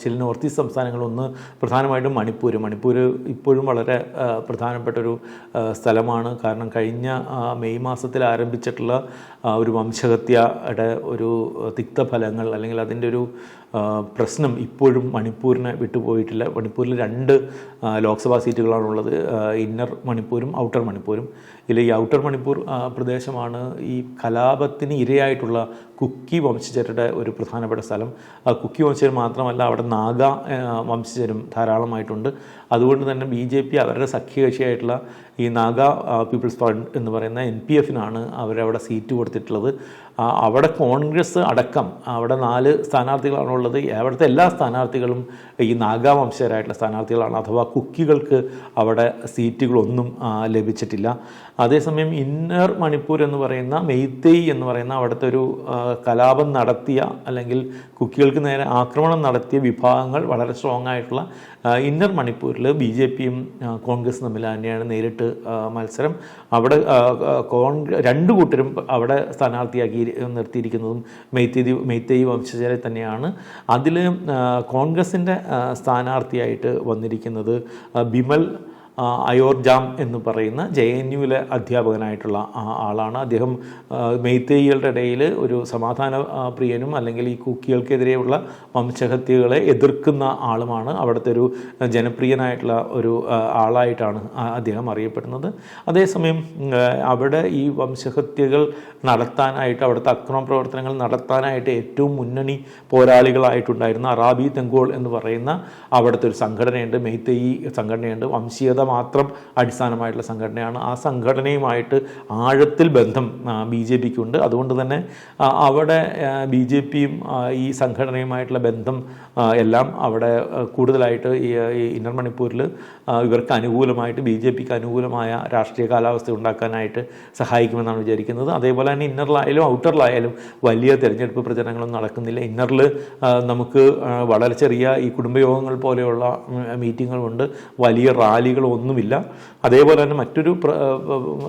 ചില നോർത്ത് ഈസ്റ്റ് സംസ്ഥാനങ്ങളൊന്ന് പ്രധാനമായിട്ടും മണിപ്പൂർ മണിപ്പൂർ ഇപ്പോഴും വളരെ പ്രധാനപ്പെട്ടൊരു സ്ഥലമാണ്. കാരണം കഴിഞ്ഞ മെയ് മാസത്തിൽ ആരംഭിച്ചിട്ടുള്ള ഒരു വംശഹത്യയുടെ ഒരു തിക്തഫലങ്ങൾ അല്ലെങ്കിൽ അതിന്റെ ഒരു പ്രശ്നം ഇപ്പോഴും മണിപ്പൂരിനെ വിട്ടുപോയിട്ടില്ല. മണിപ്പൂരിൽ രണ്ട് ലോക്സഭാ സീറ്റുകളാണുള്ളത്. ഇന്നർ മണിപ്പൂരും ഔട്ടർ മണിപ്പൂരും. ഈ ഔട്ടർ മണിപ്പൂർ പ്രദേശമാണ് ഈ കലാപത്തിന് ഇരയായിട്ടുള്ള കുക്കി വംശജരുടെ ഒരു പ്രധാനപ്പെട്ട സ്ഥലം. കുക്കി വംശജർ മാത്രമല്ല അവിടെ നാഗ വംശജരും ധാരാളമായിട്ടുണ്ട്. അതുകൊണ്ട് തന്നെ ബി ജെ പി അവരുടെ സഖ്യകക്ഷിയായിട്ടുള്ള ഈ നാഗ പീപ്പിൾസ് ഫ്രണ്ട് എന്ന് പറയുന്ന എൻ പി എഫിനാണ് അവരവിടെ സീറ്റ് കൊടുത്തിട്ടുള്ളത്. അവിടെ കോൺഗ്രസ് അടക്കം അവിടെ നാല് സ്ഥാനാർത്ഥികളാണ് ഉള്ളത് അവിടുത്തെ എല്ലാ സ്ഥാനാർത്ഥികളും ഈ നാഗ വംശജരായിട്ടുള്ള സ്ഥാനാർത്ഥികളാണ്. അഥവാ കുക്കികൾക്ക് അവിടെ സീറ്റുകളൊന്നും ലഭിച്ചിട്ടില്ല. അതേസമയം ഇന്നർ മണിപ്പൂർ എന്ന് പറയുന്ന മെയ്തേയ് എന്ന് പറയുന്ന അവിടുത്തെ ഒരു കലാപം നടത്തിയ അല്ലെങ്കിൽ കുക്കികൾക്ക് നേരെ ആക്രമണം നടത്തിയ വിഭാഗങ്ങൾ വളരെ സ്ട്രോങ് ആയിട്ടുള്ള ഇന്നർ മണിപ്പൂരിൽ ബി ജെ പിയും കോൺഗ്രസും തമ്മിൽ തന്നെയാണ് നേരിട്ട് മത്സരം. അവിടെ കോൺഗ്രസ് രണ്ട് കൂട്ടരും അവിടെ സ്ഥാനാർത്ഥിയാക്കി നിർത്തിയിരിക്കുന്നതും മെയ്തേയി മെയ്തേയി വംശജരെ തന്നെയാണ്. അതിൽ കോൺഗ്രസിന്റെ സ്ഥാനാർത്ഥിയായിട്ട് വന്നിരിക്കുന്നത് ബിമൽ ആ, അയോർ ജാം എന്ന് പറയുന്ന ജെ എൻ യുവിലെ അധ്യാപകനായിട്ടുള്ള ആളാണ്. അദ്ദേഹം മെയ്ത്തേയികളുടെ ഇടയിൽ ഒരു സമാധാന പ്രിയനും അല്ലെങ്കിൽ ഈ കുക്കികൾക്കെതിരെയുള്ള വംശഹത്യകളെ എതിർക്കുന്ന ആളുമാണ്. അവിടുത്തെ ഒരു ജനപ്രിയനായിട്ടുള്ള ഒരു ആളായിട്ടാണ് അദ്ദേഹം അറിയപ്പെടുന്നത്. അതേസമയം അവിടെ ഈ വംശഹത്യകൾ നടത്താനായിട്ട് അവിടുത്തെ അക്രമ പ്രവർത്തനങ്ങൾ നടത്താനായിട്ട് ഏറ്റവും മുന്നണി പോരാളികളായിട്ടുണ്ടായിരുന്ന അറാബി തെങ്കോൾ എന്ന് പറയുന്ന അവിടുത്തെ ഒരു സംഘടനയുണ്ട് മെയ്തേയി സംഘടനയുണ്ട് വംശീയത മാത്രം അടിസ്ഥാനമായിട്ടുള്ള സംഘടനയാണ്. ആ സംഘടനയുമായിട്ട് ആഴത്തിൽ ബന്ധം ബി ജെ പിക്ക് ഉണ്ട് അതുകൊണ്ട് തന്നെ അവിടെ ബി ജെ പിയും ഈ സംഘടനയുമായിട്ടുള്ള ബന്ധം എല്ലാം അവിടെ കൂടുതലായിട്ട് ഈ ഇന്നർ മണിപ്പൂരിൽ ഇവർക്ക് അനുകൂലമായിട്ട് ബി ജെ പിക്ക് അനുകൂലമായ രാഷ്ട്രീയ കാലാവസ്ഥ ഉണ്ടാക്കാനായിട്ട് സഹായിക്കുമെന്നാണ് വിചാരിക്കുന്നത്. അതേപോലെ തന്നെ ഇന്നറിലായാലും ഔട്ടറിലായാലും വലിയ തിരഞ്ഞെടുപ്പ് പ്രചരണങ്ങളൊന്നും നടക്കുന്നില്ല. ഇന്നറിൽ നമുക്ക് വളരെ ചെറിയ ഈ കുടുംബയോഗങ്ങൾ പോലെയുള്ള മീറ്റിങ്ങുകളുണ്ട്. വലിയ റാലികളൊന്നുമില്ല അതേപോലെ തന്നെ മറ്റൊരു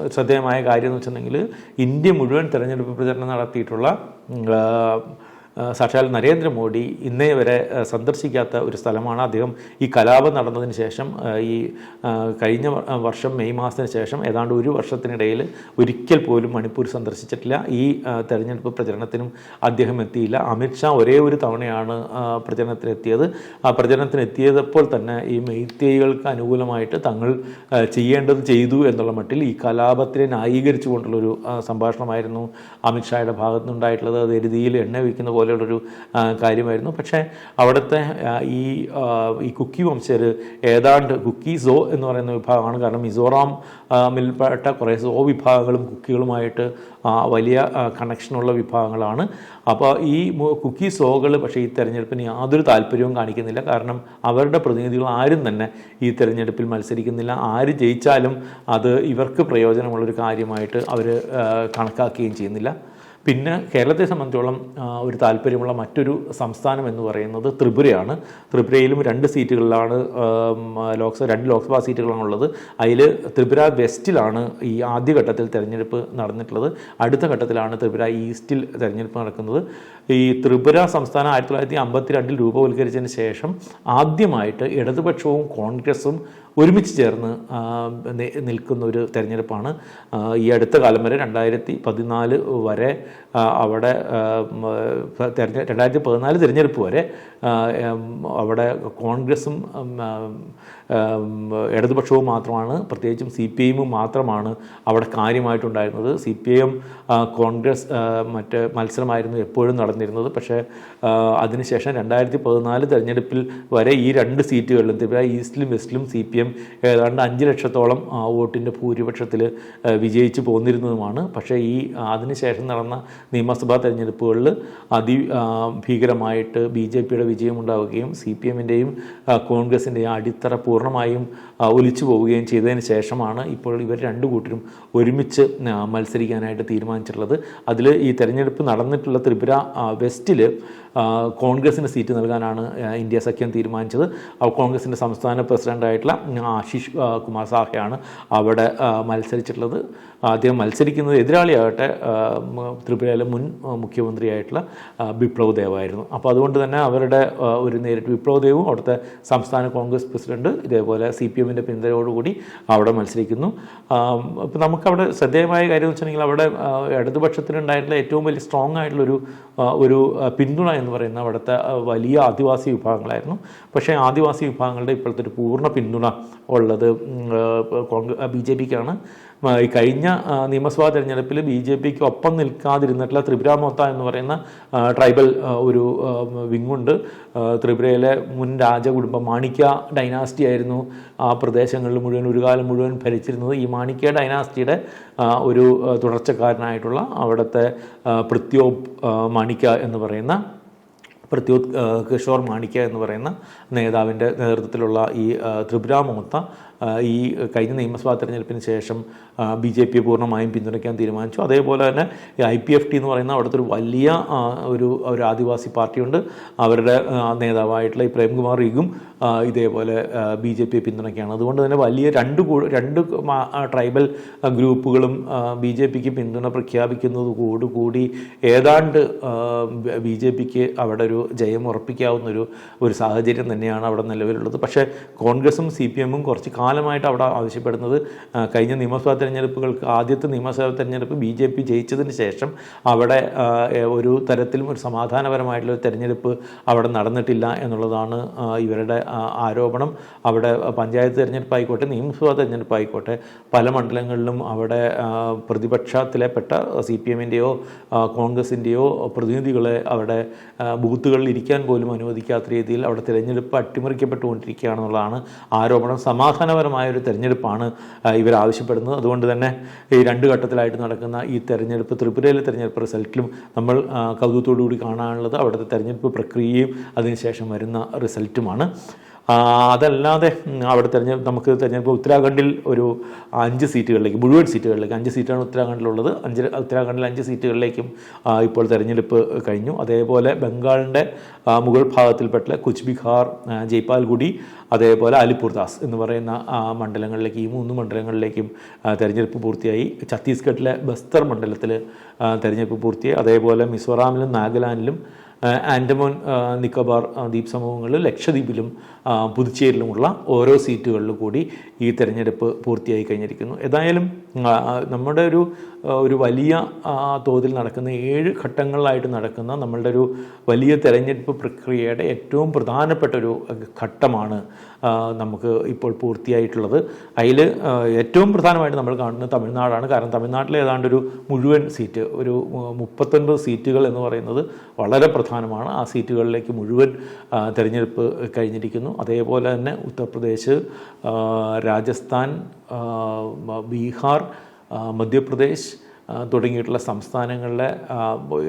ശ്രദ്ധേയമായ കാര്യം എന്ന് വെച്ചിട്ടുണ്ടെങ്കിൽ ഇന്ത്യ മുഴുവൻ തെരഞ്ഞെടുപ്പ് പ്രചരണം നടത്തിയിട്ടുള്ള സാക്ഷാൽ നരേന്ദ്രമോദി ഇന്നേ വരെ സന്ദർശിക്കാത്ത ഒരു സ്ഥലമാണ്. അദ്ദേഹം ഈ കലാപം നടന്നതിന് ശേഷം ഈ കഴിഞ്ഞ വർഷം മെയ് മാസത്തിന് ശേഷം ഏതാണ്ട് ഒരു വർഷത്തിനിടയിൽ ഒരിക്കൽ പോലും മണിപ്പൂർ സന്ദർശിച്ചിട്ടില്ല. ഈ തെരഞ്ഞെടുപ്പ് പ്രചരണത്തിനും അദ്ദേഹം എത്തിയില്ല. അമിത്ഷാ ഒരേ ഒരു തവണയാണ് പ്രചരണത്തിനെത്തിയത്. ആ പ്രചരണത്തിനെത്തിയതപ്പോൾ തന്നെ ഈ മെയ്ത്തേയികൾക്ക് അനുകൂലമായിട്ട് തങ്ങൾ ചെയ്യേണ്ടത് ചെയ്തു എന്നുള്ള മട്ടിൽ ഈ കലാപത്തിനെ ന്യായീകരിച്ചുകൊണ്ടുള്ളൊരു കൊണ്ടുള്ളൊരു സംഭാഷണമായിരുന്നു അമിത്ഷായുടെ ഭാഗത്തുനിന്നുണ്ടായിട്ടുള്ളത്. അത് എരുതിയിൽ എണ്ണ വയ്ക്കുന്ന പോലെയുള്ളൊരു കാര്യമായിരുന്നു. പക്ഷേ അവിടുത്തെ ഈ ഈ കുക്കി വംശർ ഏതാണ്ട് കുക്കി സോ എന്ന് പറയുന്ന വിഭാഗമാണ്. കാരണം മിസോറാം മിൽപ്പെട്ട കുറേ സോ വിഭാഗങ്ങളും കുക്കികളുമായിട്ട് വലിയ കണക്ഷനുള്ള വിഭാഗങ്ങളാണ്. അപ്പോൾ ഈ കുക്കി സോകൾ പക്ഷേ ഈ തെരഞ്ഞെടുപ്പിന് യാതൊരു താല്പര്യവും കാണിക്കുന്നില്ല. കാരണം അവരുടെ പ്രതിനിധികൾ ആരും തന്നെ ഈ തെരഞ്ഞെടുപ്പിൽ മത്സരിക്കുന്നില്ല. ആര് ജയിച്ചാലും അത് ഇവർക്ക് പ്രയോജനമുള്ളൊരു കാര്യമായിട്ട് അവർ കണക്കാക്കുകയും ചെയ്യുന്നില്ല. പിന്നെ കേരളത്തെ സംബന്ധിച്ചോളം ഒരു താല്പര്യമുള്ള മറ്റൊരു സംസ്ഥാനം എന്ന് പറയുന്നത് ത്രിപുരയാണ്. ത്രിപുരയിലും രണ്ട് സീറ്റുകളിലാണ് ലോക്സഭ രണ്ട് ലോക്സഭാ സീറ്റുകളാണ് ഉള്ളത് അതിൽ ത്രിപുര വെസ്റ്റിലാണ് ഈ ആദ്യഘട്ടത്തിൽ തിരഞ്ഞെടുപ്പ് നടന്നിട്ടുള്ളത്. അടുത്ത ഘട്ടത്തിലാണ് ത്രിപുര ഈസ്റ്റിൽ തിരഞ്ഞെടുപ്പ് നടക്കുന്നത്. ഈ ത്രിപുര സംസ്ഥാനം ആയിരത്തി തൊള്ളായിരത്തി അമ്പത്തി രണ്ടിൽ രൂപവൽക്കരിച്ചതിന് ശേഷം ആദ്യമായിട്ട് ഇടതുപക്ഷവും കോൺഗ്രസും ഒരുമിച്ച് ചേർന്ന് നിൽക്കുന്ന ഒരു തെരഞ്ഞെടുപ്പാണ്. ഈ അടുത്ത കാലം വരെ രണ്ടായിരത്തി പതിനാല് വരെ അവിടെ രണ്ടായിരത്തി പതിനാല് തിരഞ്ഞെടുപ്പ് വരെ അവിടെ കോൺഗ്രസും ഇടതുപക്ഷവും മാത്രമാണ് പ്രത്യേകിച്ചും സി പി ഐമും മാത്രമാണ് അവിടെ കാര്യമായിട്ടുണ്ടായിരുന്നത്. സി പി എം കോൺഗ്രസ് മറ്റ് മത്സരമായിരുന്നു എപ്പോഴും നടന്നിരുന്നത്. പക്ഷേ അതിനുശേഷം രണ്ടായിരത്തി പതിനാല് തെരഞ്ഞെടുപ്പിൽ വരെ ഈ രണ്ട് സീറ്റുകളിലും ത്രിപുര ഈസ്റ്റിലും വെസ്റ്റിലും സി പി എം ഏതാണ്ട് അഞ്ച് ലക്ഷത്തോളം വോട്ടിന്റെ ഭൂരിപക്ഷത്തിൽ വിജയിച്ച് പോന്നിരുന്നതുമാണ്. പക്ഷേ ഈ അതിനുശേഷം നടന്ന നിയമസഭാ തെരഞ്ഞെടുപ്പുകളിൽ അതി ഭീകരമായിട്ട് ബി ജെ പിയുടെ വിജയമുണ്ടാവുകയും സി പി എമ്മിന്റെയും കോൺഗ്രസിന്റെയും അടിത്തറ പൂർണമായും ഒലിച്ചു പോവുകയും ചെയ്തതിന് ശേഷമാണ് ഇപ്പോൾ ഇവർ രണ്ടു കൂട്ടരും ഒരുമിച്ച് മത്സരിക്കാനായിട്ട് തീരുമാനിച്ചിട്ടുള്ളത്. അതിൽ ഈ തെരഞ്ഞെടുപ്പ് നടന്നിട്ടുള്ള ത്രിപുര വെസ്റ്റിൽ കോൺഗ്രസിന് സീറ്റ് നൽകാനാണ് ഇന്ത്യ സഖ്യം തീരുമാനിച്ചത്. കോൺഗ്രസിന്റെ സംസ്ഥാന പ്രസിഡന്റായിട്ടുള്ള ആശിഷ് കുമാർ സാഹയാണ് അവിടെ മത്സരിച്ചിട്ടുള്ളത്. അദ്ദേഹം മത്സരിക്കുന്നത് എതിരാളിയാകട്ടെ ത്രിപുരയിലെ മുൻ മുഖ്യമന്ത്രിയായിട്ടുള്ള ബിപ്ലവ് ദേവായിരുന്നു അപ്പോൾ അതുകൊണ്ട് തന്നെ അവരുടെ ഒരു നേരിട്ട് ബിപ്ലവ് ദേവും അവിടുത്തെ സംസ്ഥാന കോൺഗ്രസ് പ്രസിഡന്റ് ഇതേപോലെ സി പി എമ്മിന്റെ പിന്തുണയോടുകൂടി അവിടെ മത്സരിക്കുന്നു. ഇപ്പോൾ നമുക്കവിടെ ശ്രദ്ധേയമായ കാര്യം എന്ന് വെച്ചിട്ടുണ്ടെങ്കിൽ അവിടെ ഇടതുപക്ഷത്തിനുണ്ടായിട്ടുള്ള ഏറ്റവും വലിയ സ്ട്രോങ് ആയിട്ടുള്ളൊരു ഒരു പിന്തുണ എന്ന് പറയുന്ന അവിടുത്തെ വലിയ ആദിവാസി വിഭാഗങ്ങളായിരുന്നു. പക്ഷേ ആദിവാസി വിഭാഗങ്ങളുടെ ഇപ്പോഴത്തെ ഒരു പൂർണ പിന്തുണ ഉള്ളത് കോൺഗ്രസ് ബി ജെ പിക്കാണ്. ഈ കഴിഞ്ഞ നിയമസഭാ തെരഞ്ഞെടുപ്പിൽ ബി ജെ പിക്ക് ഒപ്പം നിൽക്കാതിരുന്നിട്ടുള്ള ത്രിപുര മോത്ത എന്ന് പറയുന്ന ട്രൈബൽ ഒരു വിങ്ങുണ്ട്. ത്രിപുരയിലെ മുൻ രാജകുടുംബം മാണിക്യ ഡൈനാസ്റ്റി ആയിരുന്നു. ആ പ്രദേശങ്ങളിൽ മുഴുവൻ ഒരു കാലം മുഴുവൻ ഭരിച്ചിരുന്നത് ഈ മാണിക്യ ഡൈനാസ്റ്റിയുടെ ഒരു തുടർച്ചക്കാരനായിട്ടുള്ള അവിടുത്തെ പൃഥ്വി മാണിക്യ എന്ന് പറയുന്ന പ്രത്യോത് കിഷോർ മാണിക്യ എന്ന് പറയുന്ന നേതാവിന്റെ നേതൃത്വത്തിലുള്ള ഈ ത്രിപുരാമൂത്ത ഈ കഴിഞ്ഞ നിയമസഭാ തെരഞ്ഞെടുപ്പിന് ശേഷം ബി ജെ പിയെ പൂർണമായും പിന്തുണയ്ക്കാൻ തീരുമാനിച്ചു. അതേപോലെ തന്നെ ഈ ഐ പി എഫ് ടി എന്ന് പറയുന്ന അവിടുത്തെ ഒരു വലിയ ഒരു ഒരു ആദിവാസി പാർട്ടിയുണ്ട്. അവരുടെ നേതാവായിട്ടുള്ള ഈ പ്രേംകുമാർ റീഗും ഇതേപോലെ ബി ജെ പിയെ പിന്തുണയ്ക്കുകയാണ്. അതുകൊണ്ട് തന്നെ വലിയ രണ്ട് രണ്ട് ട്രൈബൽ ഗ്രൂപ്പുകളും ബി ജെ പിക്ക് പിന്തുണ പ്രഖ്യാപിക്കുന്നതോടുകൂടി ഏതാണ്ട് ബി ജെ പിക്ക് അവിടെ ഒരു ജയം ഉറപ്പിക്കാവുന്ന ഒരു ഒരു സാഹചര്യം തന്നെയാണ് അവിടെ നിലവിലുള്ളത്. പക്ഷേ കോൺഗ്രസും സി പി എമ്മും കുറച്ച് കാലമായിട്ട് അവിടെ ആവശ്യപ്പെടുന്നത് കഴിഞ്ഞ നിയമസഭാ തെരഞ്ഞെടുപ്പുകൾക്ക് ആദ്യത്തെ നിയമസഭാ തെരഞ്ഞെടുപ്പ് ബി ജെ പി ജയിച്ചതിന് ശേഷം അവിടെ ഒരു തരത്തിലും ഒരു സമാധാനപരമായിട്ടുള്ള ഒരു തെരഞ്ഞെടുപ്പ് അവിടെ നടന്നിട്ടില്ല എന്നുള്ളതാണ് ഇവരുടെ ആരോപണം. അവിടെ പഞ്ചായത്ത് തെരഞ്ഞെടുപ്പായിക്കോട്ടെ നിയമസഭാ തെരഞ്ഞെടുപ്പായിക്കോട്ടെ പല മണ്ഡലങ്ങളിലും അവിടെ പ്രതിപക്ഷത്തിലെ പെട്ട സി പി എമ്മിന്റെയോ കോൺഗ്രസിന്റെയോ പ്രതിനിധികളെ അവിടെ ബൂത്തുകളിൽ ഇരിക്കാൻ പോലും അനുവദിക്കാത്ത രീതിയിൽ അവിടെ തിരഞ്ഞെടുപ്പ് അട്ടിമറിക്കപ്പെട്ടുകൊണ്ടിരിക്കുകയാണെന്നുള്ളതാണ് ആരോപണം. സമാധാനപരമായ സമാധാനപരമായ ഒരു തെരഞ്ഞെടുപ്പാണ് ഇവർ ആവശ്യപ്പെടുന്നത്. അതുകൊണ്ട് തന്നെ ഈ രണ്ട് ഘട്ടത്തിലായിട്ട് നടക്കുന്ന ഈ തെരഞ്ഞെടുപ്പ് ത്രിപുരയിലെ തെരഞ്ഞെടുപ്പ് റിസൾട്ടിലും നമ്മൾ കൗതുകത്തോടു കൂടി കാണാനുള്ളത് അവിടുത്തെ തെരഞ്ഞെടുപ്പ് പ്രക്രിയയും അതിനുശേഷം വരുന്ന റിസൾട്ടുമാണ്. അതല്ലാതെ അവിടെ തെരഞ്ഞെടുപ്പ് നമുക്ക് തെരഞ്ഞെടുപ്പ് ഉത്തരാഖണ്ഡിൽ ഒരു അഞ്ച് സീറ്റുകളിലേക്ക് മുഴുവൻ സീറ്റുകളിലേക്ക് അഞ്ച് സീറ്റാണ് ഉത്തരാഖണ്ഡിലുള്ളത്. അഞ്ച് ഉത്തരാഖണ്ഡിൽ അഞ്ച് സീറ്റുകളിലേക്കും ഇപ്പോൾ തെരഞ്ഞെടുപ്പ് കഴിഞ്ഞു. അതേപോലെ ബംഗാളിന്റെ മുഗൾ ഭാഗത്തിൽപ്പെട്ട കുച്ച് ബിഹാർ ജയ്പാൽഗുഡി അതേപോലെ അലിപ്പൂർദാസ് എന്ന് പറയുന്ന മണ്ഡലങ്ങളിലേക്ക് ഈ മൂന്ന് മണ്ഡലങ്ങളിലേക്കും തിരഞ്ഞെടുപ്പ് പൂർത്തിയായി. ഛത്തീസ്ഗഡിലെ ബസ്തർ മണ്ഡലത്തിൽ തിരഞ്ഞെടുപ്പ് പൂർത്തിയായി. അതേപോലെ മിസോറാമിലും നാഗാലാൻഡിലും ആൻഡമാൻ നിക്കോബാർ ദ്വീപ് സമൂഹങ്ങളിലും ലക്ഷദ്വീപിലും പുതുച്ചേരിയിലുമുള്ള ഓരോ സീറ്റുകളിലും കൂടി ഈ തെരഞ്ഞെടുപ്പ് പൂർത്തിയായി കഴിഞ്ഞിരിക്കുന്നു. ഏതായാലും നമ്മുടെ ഒരു ഒരു വലിയ തോതിൽ നടക്കുന്ന ഏഴ് ഘട്ടങ്ങളിലായിട്ട് നടക്കുന്ന നമ്മളുടെ ഒരു വലിയ തെരഞ്ഞെടുപ്പ് പ്രക്രിയയുടെ ഏറ്റവും പ്രധാനപ്പെട്ട ഒരു ഘട്ടമാണ് നമുക്ക് ഇപ്പോൾ പൂർത്തിയായിട്ടുള്ളത്. അതിൽ ഏറ്റവും പ്രധാനമായിട്ട് നമ്മൾ കാണുന്നത് തമിഴ്നാടാണ്. കാരണം തമിഴ്നാട്ടിൽ ഏതാണ്ട് ഒരു മുഴുവൻ സീറ്റ് ഒരു മുപ്പത്തൊൻപത് സീറ്റുകൾ എന്ന് പറയുന്നത് വളരെ പ്രധാനമാണ്. ആ സീറ്റുകളിലേക്ക് മുഴുവൻ തിരഞ്ഞെടുപ്പ് കഴിഞ്ഞിരിക്കുന്നു. അതേപോലെ തന്നെ ഉത്തർപ്രദേശ് രാജസ്ഥാൻ ബീഹാർ മധ്യപ്രദേശ് തുടങ്ങിയിട്ടുള്ള സംസ്ഥാനങ്ങളിലെ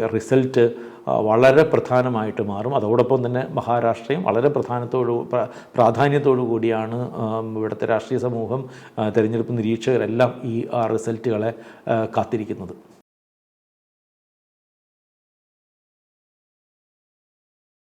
റിസൾട്ട് വളരെ പ്രധാനമായിട്ട് മാറും. അതോടൊപ്പം തന്നെ മഹാരാഷ്ട്രയും വളരെ പ്രധാനത്തോടു പ്ര- പ്രാധാന്യത്തോടു കൂടിയാണ് ഇവിടുത്തെ രാഷ്ട്രീയ സമൂഹം തിരഞ്ഞെടുപ്പ് നിരീക്ഷകരെല്ലാം ഈ റിസൾട്ടുകളെ കാത്തിരിക്കുന്നത്.